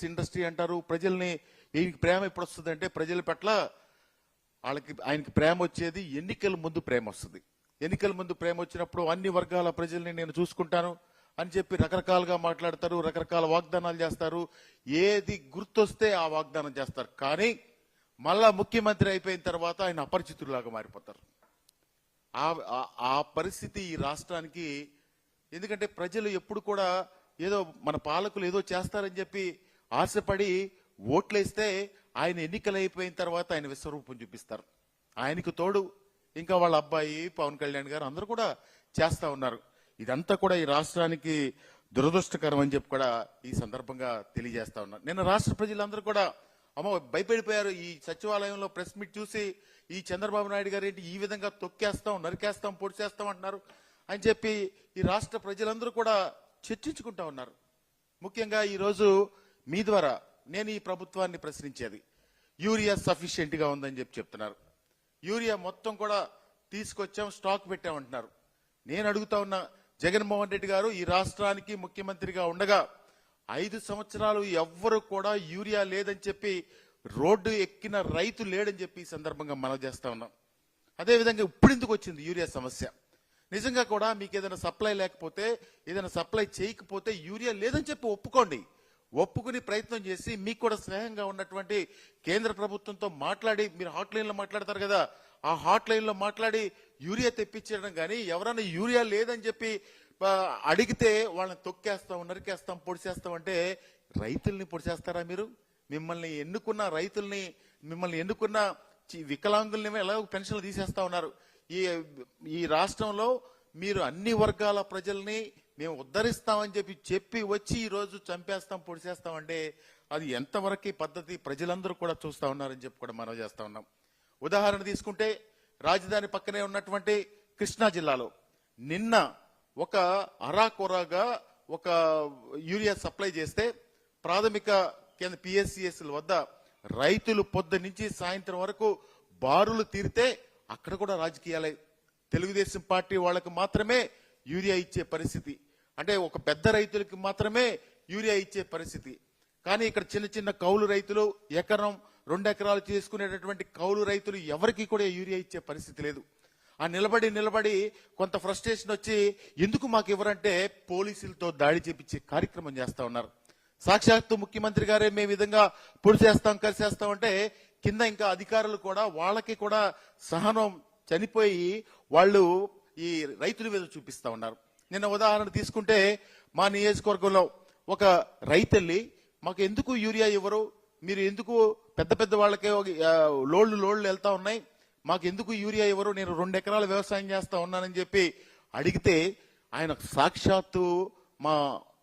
Service industry అంటారు. ప్రజల్ని ఈయనకి ప్రేమ ఎప్పుడు వస్తుంది అంటే ప్రజల పట్ల వాళ్ళకి ఆయనకి ప్రేమ వచ్చేది ఎన్నికల ముందు ప్రేమ వస్తుంది. ఎన్నికల ముందు ప్రేమ వచ్చినప్పుడు అన్ని వర్గాల ప్రజల్ని నేను చూసుకుంటాను అని చెప్పి రకరకాలుగా మాట్లాడతారు రకరకాల వాగ్దానాలు చేస్తారు. ఏది గుర్తొస్తే ఆ వాగ్దానం చేస్తారు. కానీ మళ్ళా ముఖ్యమంత్రి అయిపోయిన తర్వాత ఆయన అపరిచితులాగా మారిపోతారు. ఆ- ఆ- ఆ పరిస్థితి ఈ రాష్ట్రానికి ఎందుకంటే ప్రజలు ఎప్పుడు కూడా ఏదో మన పాలకులు ఏదో చేస్తారని చెప్పి ఆశపడి ఓట్లేస్తే ఆయన ఎన్నికలు అయిపోయిన తర్వాత ఆయన విశ్వరూపం చూపిస్తారు. ఆయనకు తోడు ఇంకా వాళ్ళ అబ్బాయి పవన్ కళ్యాణ్ గారు అందరూ కూడా చేస్తా ఉన్నారు. ఇదంతా కూడా ఈ రాష్ట్రానికి దురదృష్టకరం అని చెప్పి కూడా ఈ సందర్భంగా తెలియజేస్తా ఉన్నారు నిన్న రాష్ట్ర ప్రజలందరూ కూడా అమ్మ భయపడిపోయారు. ఈ సచివాలయంలో ప్రెస్ మీట్ చూసి ఈ చంద్రబాబు నాయుడు గారు ఏంటి ఈ విధంగా తొక్కేస్తాం నరికేస్తాం పొడిచేస్తాం అంటున్నారు అని చెప్పి ఈ రాష్ట్ర ప్రజలందరూ కూడా చర్చించుకుంటా ఉన్నారు. ముఖ్యంగా ఈరోజు మీ ద్వారా నేను ఈ ప్రభుత్వాన్ని ప్రశ్నించేది. యూరియా సఫిషియెంట్గా ఉందని చెప్పి చెప్తున్నారు. యూరియా మొత్తం కూడా తీసుకొచ్చాం స్టాక్ పెట్టామంటున్నారు. నేను అడుగుతా ఉన్న జగన్మోహన్ రెడ్డి గారు ఈ రాష్ట్రానికి ముఖ్యమంత్రిగా ఉండగా ఐదు సంవత్సరాలు ఎవ్వరు కూడా యూరియా లేదని చెప్పి రోడ్డు ఎక్కిన రైతు లేడని చెప్పి ఈ సందర్భంగా మనం చేస్తా ఉన్నాం. అదేవిధంగా ఇప్పుడు ఎందుకు వచ్చింది యూరియా సమస్య? నిజంగా కూడా మీకు ఏదైనా సప్లై లేకపోతే ఏదైనా సప్లై చేయకపోతే యూరియా లేదని చెప్పి ఒప్పుకోండి. ఒప్పుకుని ప్రయత్నం చేసి మీకు కూడా స్నేహంగా ఉన్నటువంటి కేంద్ర ప్రభుత్వంతో మాట్లాడి మీరు హాట్ లైన్లో మాట్లాడతారు కదా ఆ హాట్ లైన్లో మాట్లాడి యూరియా తెప్పించడం కానీ ఎవరైనా యూరియా లేదని చెప్పి అడిగితే వాళ్ళని తొక్కేస్తాం నరికేస్తాం పొడిచేస్తాం అంటే రైతుల్ని పొడిచేస్తారా మీరు? మిమ్మల్ని ఎన్నుకున్న రైతుల్ని మిమ్మల్ని ఎన్నుకున్న చి- వికలాంగుల్ని ఎలా పెన్షన్లు తీసేస్తా ఉన్నారు? ఈ ఈ రాష్ట్రంలో మీరు అన్ని వర్గాల ప్రజల్ని మేము ఉద్ధరిస్తామని చెప్పి చెప్పి వచ్చి ఈరోజు చంపేస్తాం పొడిచేస్తాం అంటే అది ఎంతవరకు పద్ధతి ప్రజలందరూ కూడా చూస్తా ఉన్నారని చెప్పి కూడా మనం చేస్తా ఉన్నాం. ఉదాహరణ తీసుకుంటే రాజధాని పక్కనే ఉన్నటువంటి కృష్ణా జిల్లాలో నిన్న ఒక అరాకొరాగా ఒక యూరియా సప్లై చేస్తే ప్రాథమిక కేంద్ర పిఎస్సిఎస్ల వద్ద రైతులు పొద్దు నుంచి సాయంత్రం వరకు బారులు తీరితే అక్కడ కూడా రాజకీయాలే. తెలుగుదేశం పార్టీ వాళ్ళకు మాత్రమే యూరియా ఇచ్చే పరిస్థితి. అంటే ఒక పెద్ద రైతులకి మాత్రమే యూరియా ఇచ్చే పరిస్థితి. కానీ ఇక్కడ చిన్న చిన్న కౌలు రైతులు ఎకరం రెండు ఎకరాలు చేసుకునేటటువంటి కౌలు రైతులు ఎవరికి కూడా యూరియా ఇచ్చే పరిస్థితి లేదు. ఆ నిలబడి నిలబడి కొంత ఫ్రస్ట్రేషన్ వచ్చి ఎందుకు మాకు ఇవ్వరంటే పోలీసులతో దాడి చేపించే కార్యక్రమం చేస్తా ఉన్నారు. సాక్షాత్తు ముఖ్యమంత్రి గారే మేము విధంగా పొడి చేస్తాం కలిసేస్తాం అంటే కింద ఇంకా అధికారులు కూడా వాళ్ళకి కూడా సహనం చనిపోయి వాళ్ళు ఈ రైతుల మీద చూపిస్తా ఉన్నారు. నిన్న ఉదాహరణ తీసుకుంటే మా నియోజకవర్గంలో ఒక రైతెల్లి మాకు ఎందుకు యూరియా ఇవ్వరు? మీరు ఎందుకు పెద్ద పెద్ద వాళ్ళకే ఒక, లోడ్లు వెళ్తా ఉన్నాయి? మాకు ఎందుకు యూరియా ఇవ్వరు? నేను రెండు ఎకరాల వ్యవసాయం చేస్తా ఉన్నానని చెప్పి అడిగితే ఆయన సాక్షాత్తు మా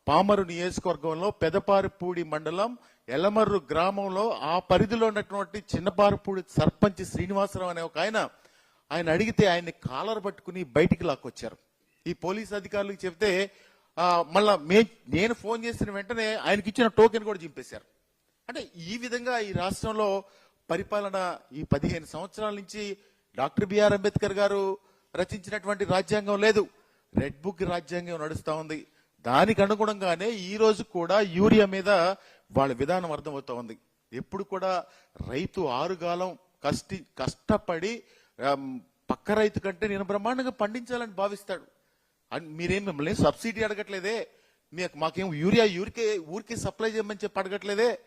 పామరు నియోజకవర్గంలో పెదపారిపూడి మండలం ఎలమర్రు గ్రామంలో ఆ పరిధిలో ఉన్నటువంటి చిన్నపారిపూడి సర్పంచ్ శ్రీనివాసరావు అనే ఒక ఆయన ఆయన అడిగితే ఆయన్ని కాలర్ పట్టుకుని బయటికి లాక్కొచ్చారు. ఈ పోలీస్ అధికారులకు చెప్తే మళ్ళా మే నేను ఫోన్ చేసిన వెంటనే ఆయనకి ఇచ్చిన టోకెన్ కూడా చింపేశారు. అంటే ఈ విధంగా ఈ రాష్ట్రంలో పరిపాలన ఈ పదిహేను సంవత్సరాల నుంచి డాక్టర్ బిఆర్ అంబేద్కర్ గారు రచించినటువంటి రాజ్యాంగం లేదు. రెడ్ బుక్ రాజ్యాంగం నడుస్తూ ఉంది. దానికి అనుగుణంగానే ఈ రోజు కూడా యూరియా మీద వాళ్ళ విధానం అర్థమవుతా ఉంది. ఎప్పుడు కూడా రైతు ఆరుగాలం కష్టి కష్టపడి పక్క రైతు కంటే నేను బ్రహ్మాండంగా పండించాలని భావిస్తాడు. అండ్ మీరేం మిమ్మల్ని సబ్సిడీ అడగట్లేదే? మీకు మాకేం యూరియా ఊరికే ఊరికే సప్లై చేయమని చెప్పి అడగట్లేదే?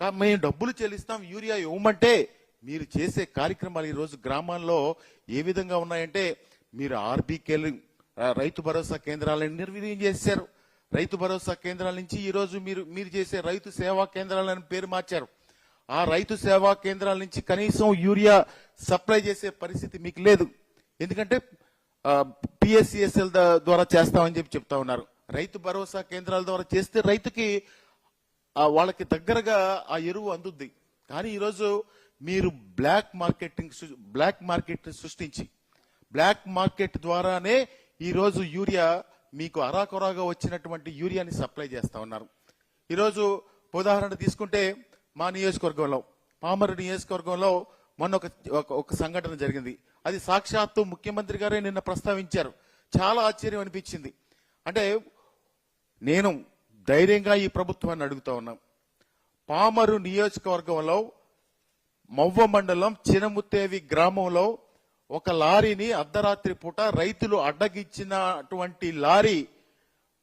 కా- మేము డబ్బులు చెల్లిస్తాం యూరియా ఇవ్వమంటే మీరు చేసే కార్యక్రమాలు ఈరోజు గ్రామాల్లో ఏ విధంగా ఉన్నాయంటే మీరు ఆర్బీకే రైతు భరోసా కేంద్రాలను నిర్వీర్యం చేశారు. రైతు భరోసా కేంద్రాల నుంచి ఈరోజు మీరు మీరు చేసే రైతు సేవా కేంద్రాలని పేరు మార్చారు. ఆ రైతు సేవా కేంద్రాల నుంచి కనీసం యూరియా సప్లై చేసే పరిస్థితి మీకు లేదు. ఎందుకంటే పిఎస్సిఎస్ఎల్ ద్వారా చేస్తామని చెప్పి చెప్తా ఉన్నారు. రైతు భరోసా కేంద్రాల ద్వారా చేస్తే రైతుకి వాళ్ళకి దగ్గరగా ఆ ఎరువు అందుద్ది. కానీ ఈరోజు మీరు బ్లాక్ మార్కెటింగ్ బ్లాక్ మార్కెట్ సృష్టించి బ్లాక్ మార్కెట్ ద్వారానే ఈరోజు యూరియా మీకు అరాకొరాగా వచ్చినటువంటి యూరియాని సప్లై చేస్తా ఉన్నారు. ఈరోజు ఉదాహరణ తీసుకుంటే మా నియోజకవర్గంలో పామరు నియోజకవర్గంలో మొన్న ఒక ఒక- ఒక సంఘటన జరిగింది. అది సాక్షాత్తు ముఖ్యమంత్రి గారే నిన్న ప్రస్తావించారు. చాలా ఆశ్చర్యం అనిపించింది. అంటే నేను ధైర్యంగా ఈ ప్రభుత్వాన్ని అడుగుతా ఉన్నా. పామరు నియోజకవర్గంలో మవ్వ మండలం చినముత్తేవి గ్రామంలో ఒక లారీని అర్ధరాత్రి పూట రైతులు అడ్డగిచ్చినటువంటి లారీ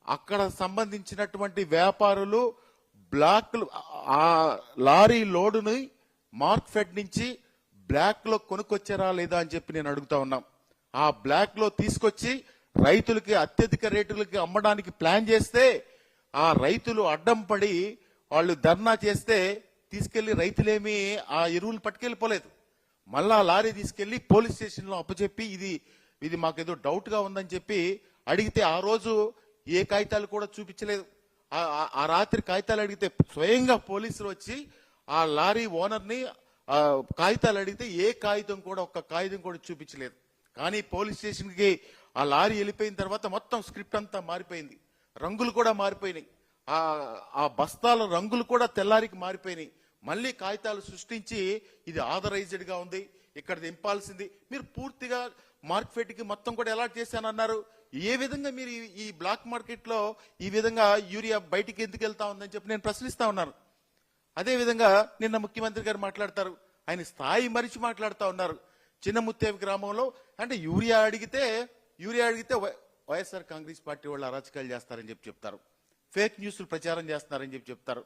అక్కడ సంబంధించినటువంటి వ్యాపారులు బ్లాక్ ఆ లారీ లోడుని మార్క్ఫెడ్ నుంచి బ్లాక్లో కొనుక్కొచ్చారా లేదా అని చెప్పి నేను అడుగుతా ఉన్నాం. ఆ బ్లాక్లో తీసుకొచ్చి రైతులకి అత్యధిక రేటులకి అమ్మడానికి ప్లాన్ చేస్తే ఆ రైతులు అడ్డం పడి వాళ్ళు ధర్నా చేస్తే తీసుకెళ్ళి రైతులేమి ఆ ఎరువులు పట్టుకెళ్ళిపోలేదు. మళ్ళా ఆ లారీ తీసుకెళ్ళి పోలీస్ స్టేషన్లో అప్పచెప్పి ఇది ఇది మాకేదో డౌట్గా ఉందని చెప్పి అడిగితే ఆ రోజు ఏ కాగితాలు కూడా చూపించలేదు. ఆ- ఆ- రాత్రి కాగితాలు అడిగితే స్వయంగా పోలీసులు వచ్చి ఆ లారీ ఓనర్ని కాగితాలు అడిగితే ఏ కాగితం కూడా ఒక్క కాగితం కూడా చూపించలేదు. కానీ పోలీస్ స్టేషన్కి ఆ లారీ వెళ్ళిపోయిన తర్వాత మొత్తం స్క్రిప్ట్ అంతా మారిపోయింది. రంగులు కూడా మారిపోయినాయి. ఆ ఆ బస్తాల రంగులు కూడా తెల్లారికి మారిపోయినాయి. మళ్ళీ కాగితాలు సృష్టించి ఇది ఆథరైజ్డ్గా ఉంది ఇక్కడ దింపాల్సింది మీరు పూర్తిగా మార్కెట్కి మొత్తం కూడా ఎలా చేశానన్నారు. ఏ విధంగా మీరు ఈ- బ్లాక్ మార్కెట్లో ఈ విధంగా యూరియా బయటికి ఎందుకు వెళ్తా ఉందని చెప్పి నేను ప్రశ్నిస్తా ఉన్నాను. అదేవిధంగా నిన్న ముఖ్యమంత్రి గారు మాట్లాడతారు. ఆయన స్థాయి మరిచి మాట్లాడుతూ ఉన్నారు. చిన్న ముత్తేవి గ్రామంలో అంటే యూరియా అడిగితే యూరియా అడిగితే వై- వైఎస్ఆర్ కాంగ్రెస్ పార్టీ వాళ్ళు అరాచకాలు చేస్తారని చెప్పి చెప్తారు. ఫేక్ న్యూస్లు ప్రచారం చేస్తున్నారని చెప్పి చెప్తారు.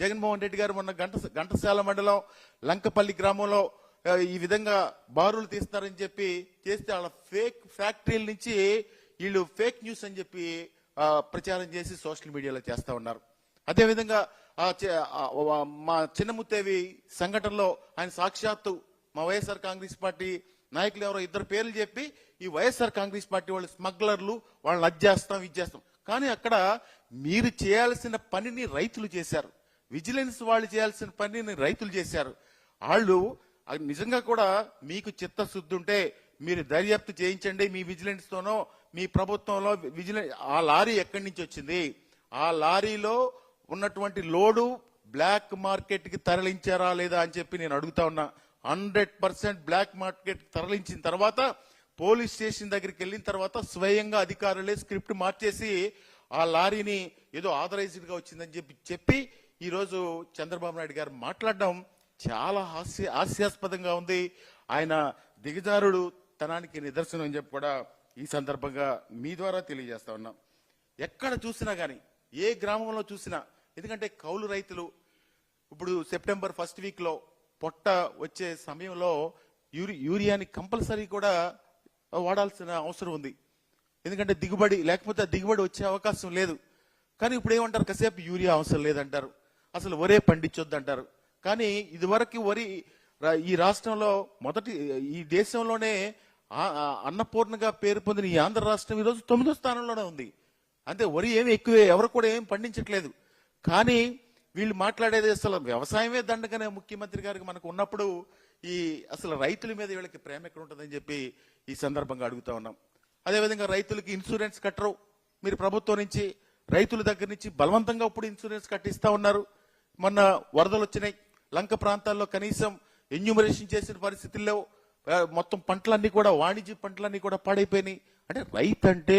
జగన్మోహన్ రెడ్డి గారు మొన్న గంట ఘంటసాల మండలం లంకపల్లి గ్రామంలో ఈ విధంగా బారులు తీస్తారని చెప్పి చేస్తే వాళ్ళ ఫేక్ ఫ్యాక్టరీల నుంచి వీళ్ళు ఫేక్ న్యూస్ అని చెప్పి ప్రచారం చేసి సోషల్ మీడియాలో చేస్తూ ఉన్నారు. అదేవిధంగా మా చిన్నముత్తేవి సంఘటనలో ఆయన సాక్షాత్తు మా వైఎస్ఆర్ కాంగ్రెస్ పార్టీ నాయకులు ఎవరో ఇద్దరు పేర్లు చెప్పి ఈ వైఎస్ఆర్ కాంగ్రెస్ పార్టీ వాళ్ళు స్మగ్లర్లు వాళ్ళని అజ్జేస్తాం చేస్తాం చేస్తాం. కానీ అక్కడ మీరు చేయాల్సిన పనిని రైతులు చేశారు. విజిలెన్స్ వాళ్ళు చేయాల్సిన పనిని రైతులు చేశారు. వాళ్ళు నిజంగా కూడా మీకు చిత్తశుద్ధి ఉంటే మీరు దర్యాప్తు చేయించండి మీ విజిలెన్స్ తోనో మీ ప్రభుత్వంలో విజిలెన్స్ ఆ లారీ ఎక్కడి నుంచి వచ్చింది? ఆ లారీలో ఉన్నటువంటి లోడు బ్లాక్ మార్కెట్కి తరలించారా లేదా అని చెప్పి నేను అడుగుతా ఉన్నా. హండ్రెడ్ పర్సెంట్ బ్లాక్ మార్కెట్ తరలించిన తర్వాత పోలీస్ స్టేషన్ దగ్గరికి వెళ్ళిన తర్వాత స్వయంగా అధికారులే స్క్రిప్ట్ మార్చేసి ఆ లారీని ఏదో ఆథరైజ్డ్గా వచ్చిందని చెప్పి చెప్పి ఈరోజు చంద్రబాబు నాయుడు గారు మాట్లాడడం చాలా హాస్య హాస్యాస్పదంగా ఉంది. ఆయన దిగజారుడు తనానికి నిదర్శనం అని చెప్పి కూడా ఈ సందర్భంగా మీ ద్వారా తెలియజేస్తా ఉన్నాం. ఎక్కడ చూసినా కానీ ఏ గ్రామంలో చూసినా ఎందుకంటే కౌలు రైతులు ఇప్పుడు సెప్టెంబర్ ఫస్ట్ వీక్లో పొట్ట వచ్చే సమయంలో యూరి యూరియాని కంపల్సరీ కూడా వాడాల్సిన అవసరం ఉంది. ఎందుకంటే దిగుబడి లేకపోతే దిగుబడి వచ్చే అవకాశం లేదు. కానీ ఇప్పుడు ఏమంటారు? కాసేపు యూరియా అవసరం లేదంటారు. అసలు వరే పండించొద్దు అంటారు కానీ ఇదివరకు వరి ఈ రాష్ట్రంలో మొదటి ఈ దేశంలోనే అన్నపూర్ణగా పేరు పొందిన ఈ ఆంధ్ర రాష్ట్రం ఈరోజు తొమ్మిదో స్థానంలోనే ఉంది. అంతే వరి ఏమి ఎక్కువే ఎవరు కూడా ఏం పండించట్లేదు. కానీ వీళ్ళు మాట్లాడేది అసలు వ్యవసాయమే దండకనే ముఖ్యమంత్రి గారికి మనకు ఉన్నప్పుడు ఈ అసలు రైతుల మీద వీళ్ళకి ప్రేమ ఎక్కడ ఉంటుందని చెప్పి ఈ సందర్భంగా అడుగుతా ఉన్నాం. అదేవిధంగా రైతులకి ఇన్సూరెన్స్ కట్టరు. మీరు ప్రభుత్వం నుంచి రైతుల దగ్గర నుంచి బలవంతంగా ఇప్పుడు ఇన్సూరెన్స్ కట్టిస్తా ఉన్నారు. మొన్న వరదలు వచ్చినాయి. లంక ప్రాంతాల్లో కనీసం ఎన్యూమరేషన్ చేసిన పరిస్థితుల్లో మొత్తం పంటలన్నీ కూడా వాణిజ్య పంటలన్నీ కూడా పాడైపోయినాయి. అంటే రైతు అంటే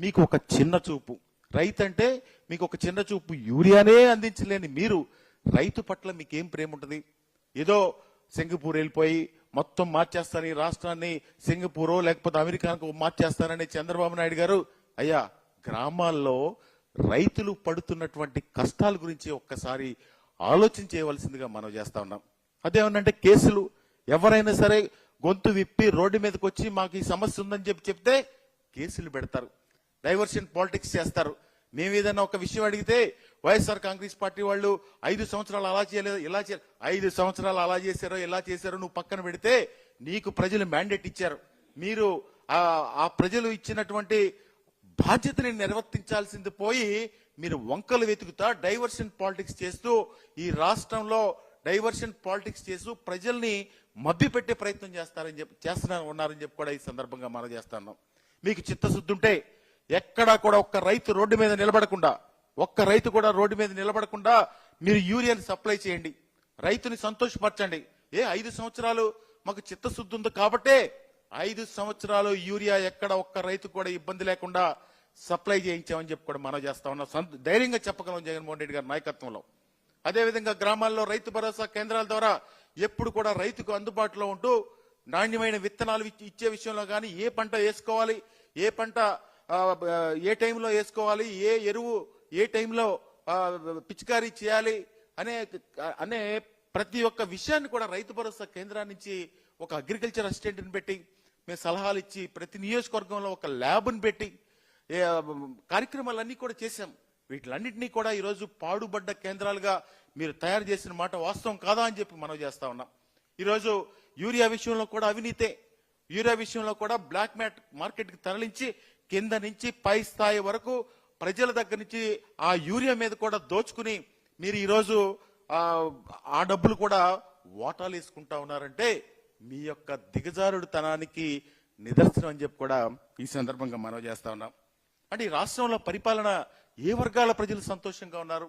మీకు ఒక చిన్న చూపు. రైతు అంటే మీకు ఒక చిన్న చూపు యూరియానే అందించలేని మీరు రైతు పట్ల మీకేం ప్రేమ ఉంటుంది ఏదో సింగపూర్ వెళ్ళిపోయి మొత్తం మార్చేస్తారని రాష్ట్రాన్ని సింగపూరో లేకపోతే అమెరికాకు మార్చేస్తారని చంద్రబాబు నాయుడు గారు అయ్యా గ్రామాల్లో రైతులు పడుతున్నటువంటి కష్టాల గురించి ఒక్కసారి ఆలోచన చేయవలసిందిగా మనం చేస్తా ఉన్నాం. అదేమన్నంటే కేసులు ఎవరైనా సరే గొంతు విప్పి రోడ్డు మీదకి వచ్చి మాకు ఈ సమస్య ఉందని చెప్పి చెప్తే కేసులు పెడతారు. డైవర్షన్ పాలిటిక్స్ చేస్తారు. మేము ఏదైనా ఒక విషయం అడిగితే వైఎస్ఆర్ కాంగ్రెస్ పార్టీ వాళ్ళు ఐదు సంవత్సరాలు అలా చేయలేదు ఇలా చేయలేదు ఐదు సంవత్సరాలు అలా చేశారో ఇలా చేశారో నువ్వు పక్కన పెడితే నీకు ప్రజలు మ్యాండేట్ ఇచ్చారు. మీరు ఆ ప్రజలు ఇచ్చినటువంటి బాధ్యతని నిర్వర్తించాల్సింది పోయి మీరు వంకలు వెతుకుతా డైవర్షన్ పాలిటిక్స్ చేస్తూ ఈ రాష్ట్రంలో డైవర్షన్ పాలిటిక్స్ చేస్తూ ప్రజల్ని మభ్యపెట్టే ప్రయత్నం చేస్తారని చెప్పి చేస్తున్నారు ఉన్నారని చెప్పి కూడా ఈ సందర్భంగా మనం చేస్తున్నాం. మీకు చిత్తశుద్ధి ఉంటే ఎక్కడా కూడా ఒక్క రైతు రోడ్డు మీద నిలబడకుండా ఒక్క రైతు కూడా రోడ్డు మీద నిలబడకుండా మీరు యూరియాని సప్లై చేయండి. రైతుని సంతోషపరచండి. ఏ ఐదు సంవత్సరాలు మాకు చిత్తశుద్ధి ఉంది కాబట్టే ఐదు సంవత్సరాలు యూరియా ఎక్కడ ఒక్క రైతు కూడా ఇబ్బంది లేకుండా సప్లై చేయించామని చెప్పి కూడా మనం చేస్తా ఉన్నాం. ధైర్యంగా చెప్పగలం జగన్మోహన్ రెడ్డి గారి నాయకత్వంలో. అదేవిధంగా గ్రామాల్లో రైతు భరోసా కేంద్రాల ద్వారా ఎప్పుడు కూడా రైతుకు అందుబాటులో ఉంటూ నాణ్యమైన విత్తనాలు ఇచ్చే విషయంలో కానీ ఏ పంట వేసుకోవాలి ఏ పంట ఏ టైంలో వేసుకోవాలి ఏ ఎరువు ఏ టైంలో పిచికారీ చేయాలి అనే అనే ప్రతి ఒక్క విషయాన్ని కూడా రైతు భరోసా కేంద్రా నుంచి ఒక అగ్రికల్చర్ అసిస్టెంట్ని పెట్టి మేము సలహాలు ఇచ్చి ప్రతి నియోజకవర్గంలో ఒక ల్యాబ్ని పెట్టి కార్యక్రమాలన్నీ కూడా చేశాం. వీటిలన్నింటినీ కూడా ఈరోజు పాడుబడ్డ కేంద్రాలుగా మీరు తయారు చేసిన మాట వాస్తవం కాదా అని చెప్పి మనం చేస్తా ఉన్నాం. ఈరోజు యూరియా విషయంలో కూడా అవినీతే యూరియా విషయంలో కూడా బ్లాక్ మ్యాట్ మార్కెట్కి తరలించి కింద నుంచి పై స్థాయి వరకు ప్రజల దగ్గర నుంచి ఆ యూరియా మీద కూడా దోచుకుని మీరు ఈరోజు ఆ, డబ్బులు కూడా వాటాలు వేసుకుంటా ఉన్నారంటే మీ యొక్క దిగజారుడుతనానికి నిదర్శనం అని చెప్పి కూడా ఈ సందర్భంగా మనం చేస్తా ఉన్నాం. అంటే ఈ రాష్ట్రంలో పరిపాలన ఏ వర్గాల ప్రజలు సంతోషంగా ఉన్నారు?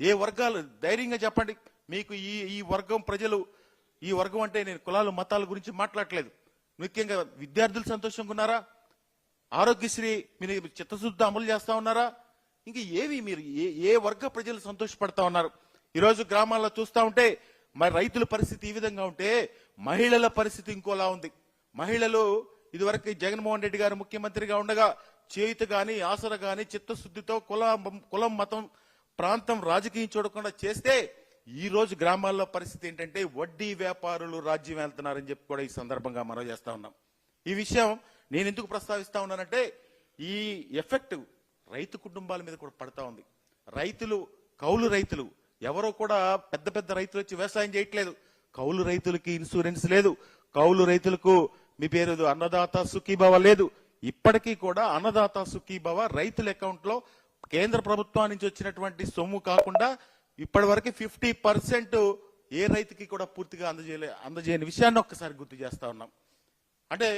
ఏ వర్గాలు? ధైర్యంగా చెప్పండి. మీకు ఈ ఈ వర్గం ప్రజలు ఈ వర్గం అంటే నేను కులాలు మతాల గురించి మాట్లాడట్లేదు. ముఖ్యంగా విద్యార్థులు సంతోషంగా ఉన్నారా? ఆరోగ్యశ్రీ మీరు చిత్తశుద్ధి అమలు చేస్తా ఉన్నారా? ఇంక ఏవి మీరు ఏ ఏ వర్గ ప్రజలు సంతోషపడతా ఉన్నారు? ఈరోజు గ్రామాల్లో చూస్తా ఉంటే మరి రైతుల పరిస్థితి ఈ విధంగా ఉంటే మహిళల పరిస్థితి ఇంకోలా ఉంది. మహిళలు ఇదివరకు జగన్మోహన్ రెడ్డి గారు ముఖ్యమంత్రిగా ఉండగా చేయుత గాని ఆసర గాని చిత్తశుద్ధితో కులం కులం మతం ప్రాంతం రాజకీయం చూడకుండా చేస్తే ఈ రోజు గ్రామాల్లో పరిస్థితి ఏంటంటే వడ్డీ వ్యాపారులు రాజ్యం వెళ్తున్నారని చెప్పి కూడా ఈ సందర్భంగా మనం చేస్తా ఉన్నాం. ఈ విషయం నేను ఎందుకు ప్రస్తావిస్తా ఉన్నానంటే ఈ ఎఫెక్ట్ రైతు కుటుంబాల మీద కూడా పడతా ఉంది. రైతులు కౌలు రైతులు ఎవరో కూడా పెద్ద పెద్ద రైతులు వచ్చి వ్యవసాయం చేయట్లేదు. కౌలు రైతులకి ఇన్సూరెన్స్ లేదు. కౌలు రైతులకు మీ పేరు అన్నదాత సుఖీభవ లేదు. ఇప్పటికీ కూడా అన్నదాత సుఖీభవ రైతుల అకౌంట్లో కేంద్ర ప్రభుత్వం నుంచి వచ్చినటువంటి సొమ్ము కాకుండా ఇప్పటి వరకు ఫిఫ్టీ పర్సెంట్ ఏ రైతుకి కూడా పూర్తిగా అందజేయలే అందజేయని విషయాన్ని ఒక్కసారి గుర్తు చేస్తా ఉన్నాం. అంటే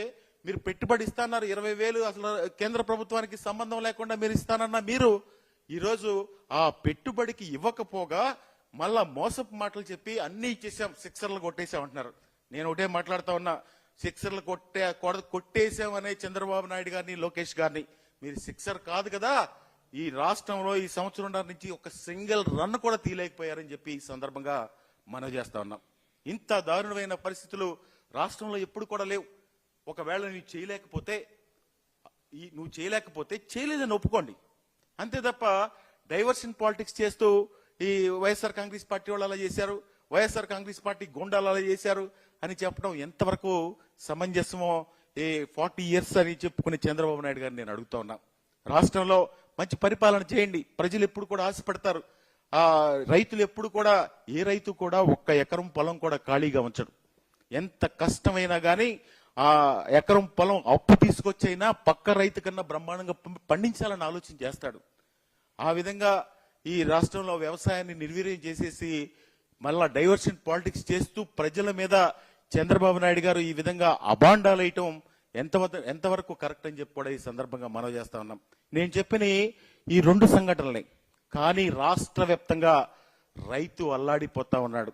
మీరు పెట్టుబడి ఇస్తాన్నారు ఇరవై వేలు అసలు కేంద్ర ప్రభుత్వానికి సంబంధం లేకుండా మీరు ఇస్తానన్న మీరు ఈరోజు ఆ పెట్టుబడికి ఇవ్వకపోగా మళ్ళా మోసపు మాటలు చెప్పి అన్ని ఇచ్చేసాం సిక్సర్లు కొట్టేసాం అంటున్నారు. నేను ఒకటే మాట్లాడుతా ఉన్నా సిక్సర్లు కొట్టే కొడ- కొట్టేసాం చంద్రబాబు నాయుడు గారిని లోకేష్ గారిని. మీరు సిక్సర్ కాదు కదా ఈ రాష్ట్రంలో ఈ సంవత్సరం నుంచి ఒక సింగిల్ రన్ కూడా తీయలేకపోయారని చెప్పి ఈ సందర్భంగా మనవి చేస్తా ఉన్నాం. ఇంత దారుణమైన పరిస్థితులు రాష్ట్రంలో ఎప్పుడు కూడా లేవు. ఒకవేళ నువ్వు చేయలేకపోతే ఈ నువ్వు చేయలేకపోతే చేయలేదని ఒప్పుకోండి. అంతే తప్ప డైవర్షన్ పాలిటిక్స్ చేస్తూ ఈ వైఎస్ఆర్ కాంగ్రెస్ పార్టీ వాళ్ళు అలా చేశారు వైఎస్ఆర్ కాంగ్రెస్ పార్టీ గుండాలు అలా చేశారు అని చెప్పడం ఎంతవరకు సమంజసమో ఏ ఫార్టీ ఇయర్స్ అని చెప్పుకునే చంద్రబాబు నాయుడు గారిని నేను అడుగుతా ఉన్నా. రాష్ట్రంలో మంచి పరిపాలన చేయండి. ప్రజలు ఎప్పుడు కూడా ఆశపడతారు. ఆ రైతులు ఎప్పుడు కూడా ఏ రైతు కూడా ఒక్క ఎకరం పొలం కూడా ఖాళీగా ఉంచడు. ఎంత కష్టమైనా కానీ ఆ ఎకరం పొలం అప్పు తీసుకొచ్చైనా పక్క రైతు కన్నా బ్రహ్మాండంగా పం- పండించాలని ఆలోచన చేస్తాడు. ఆ విధంగా ఈ రాష్ట్రంలో వ్యవసాయాన్ని నిర్వీర్యం చేసేసి మళ్ళా డైవర్షన్ పాలిటిక్స్ చేస్తూ ప్రజల మీద చంద్రబాబు నాయుడు గారు ఈ విధంగా అబాండాలు వేయటం ఎంత ఎంతవరకు కరెక్ట్ అని చెప్పి కూడా ఈ సందర్భంగా మనవి చేస్తా ఉన్నాం. నేను చెప్పిన ఈ రెండు సంఘటనలే కానీ రాష్ట్ర వ్యాప్తంగా రైతు అల్లాడిపోతా ఉన్నాడు.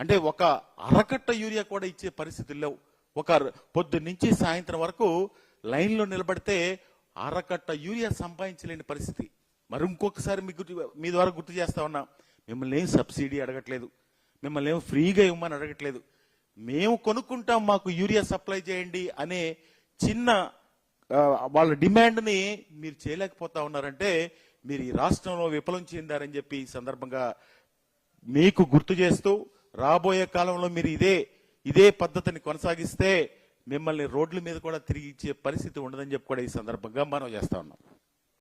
అంటే ఒక అరకట్ట యూరియా కూడా ఇచ్చే పరిస్థితులు లేవు. ఒక పొద్దు నుంచి సాయంత్రం వరకు లైన్లో నిలబడితే అరకట్ట యూరియా సంపాదించలేని పరిస్థితి. మరి ఇంకొకసారి మీకు గుర్తు- మీ ద్వారా గుర్తు చేస్తా ఉన్నా మిమ్మల్ని ఏం సబ్సిడీ అడగట్లేదు. మిమ్మల్ని ఏం ఫ్రీగా ఇవ్వమని అడగట్లేదు. మేము కొనుక్కుంటాం మాకు యూరియా సప్లై చేయండి అనే చిన్న వాళ్ళ డిమాండ్ని మీరు చేయలేకపోతా ఉన్నారంటే మీరు ఈ రాష్ట్రంలో విఫలం చెందారని చెప్పి ఈ సందర్భంగా మీకు గుర్తు చేస్తూ రాబోయే కాలంలో మీరు ఇదే ఇదే పద్ధతిని కొనసాగిస్తే మిమ్మల్ని రోడ్ల మీద కూడా తిరిగి ఇచ్చే పరిస్థితి ఉండదని చెప్పి కూడా ఈ సందర్భంగా మనం చేస్తా ఉన్నాం.